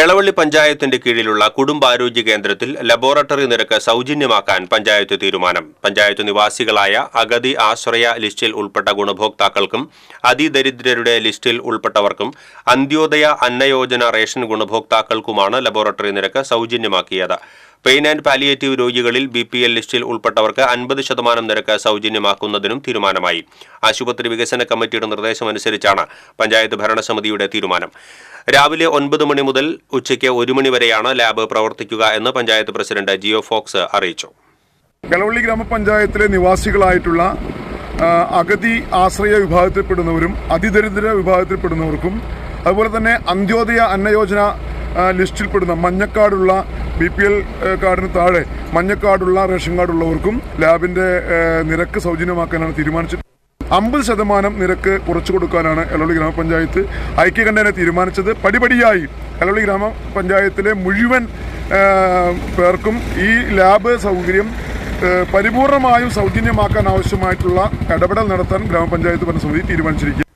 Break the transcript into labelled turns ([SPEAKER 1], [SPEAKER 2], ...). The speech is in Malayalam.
[SPEAKER 1] എളവള്ളി പഞ്ചായത്തിന്റെ കീഴിലുള്ള കുടുംബാരോഗ്യ കേന്ദ്രത്തിൽ ലബോറട്ടറി നിരക്ക് സൗജന്യമാക്കാൻ പഞ്ചായത്ത് തീരുമാനം. പഞ്ചായത്ത് നിവാസികളായ അഗതി ആശ്രയ ലിസ്റ്റിൽ ഉൾപ്പെട്ട ഗുണഭോക്താക്കൾക്കും അതിദരിദ്രരുടെ ലിസ്റ്റിൽ ഉൾപ്പെട്ടവർക്കും അന്ത്യോദയ അന്നയോജന റേഷൻ ഗുണഭോക്താക്കൾക്കുമാണ് ലബോറട്ടറി നിരക്ക് സൗജന്യമാക്കിയത്. പെയിൻ ആൻഡ് പാലിയേറ്റീവ് രോഗികളിൽ ബി പി എൽ ലിസ്റ്റിൽ ഉൾപ്പെട്ടവർക്ക് അൻപത് ശതമാനം നിരക്ക് സൗജന്യമാക്കുന്നതിനും തീരുമാനമായി. ആശുപത്രി വികസന കമ്മിറ്റിയുടെ നിർദ്ദേശമനുസരിച്ചാണ് പഞ്ചായത്ത് ഭരണസമിതിയുടെ തീരുമാനം. രാവിലെ ഒൻപത് മണി മുതൽ ഉച്ചയ്ക്ക് ഒരു മണി വരെയാണ് ലാബ് പ്രവർത്തിക്കുക എന്ന് പഞ്ചായത്ത് പ്രസിഡന്റ് ജിയോ ഫോക്സ് അറിയിച്ചു.
[SPEAKER 2] കലവള്ളി ഗ്രാമപഞ്ചായത്തിലെ നിവാസികളായിട്ടുള്ള അഗതി ആശ്രയ വിഭാഗത്തിൽപ്പെടുന്നവരും അതിദരിദ്ര വിഭാഗത്തിൽപ്പെടുന്നവർക്കും അതുപോലെ തന്നെ അന്ത്യോദയ അന്നയോജന ലിസ്റ്റിൽപ്പെടുന്ന മഞ്ഞക്കാടുള്ള ബി പി എൽ കാർഡിന് താഴെ മഞ്ഞക്കാടുള്ള റേഷൻ കാർഡുള്ളവർക്കും ലാബിന്റെ നിരക്ക് സൗജന്യമാക്കാനാണ് തീരുമാനിച്ചത്. അമ്പത് ശതമാനം നിരക്ക് കുറച്ചു കൊടുക്കാനാണ് എളവള്ളി ഗ്രാമപഞ്ചായത്ത് ഐക്യകണ്ഠേന തീരുമാനിച്ചത്. പടിപടിയായി എളവള്ളി ഗ്രാമപഞ്ചായത്തിലെ മുഴുവൻ പേർക്കും ഈ ലാബ് സൗകര്യം പരിപൂർണമായും സൗജന്യമാക്കാൻ ആവശ്യമായിട്ടുള്ള ഇടപെടൽ നടത്താൻ ഗ്രാമപഞ്ചായത്ത് ഭരണസമിതി തീരുമാനിച്ചിരിക്കുക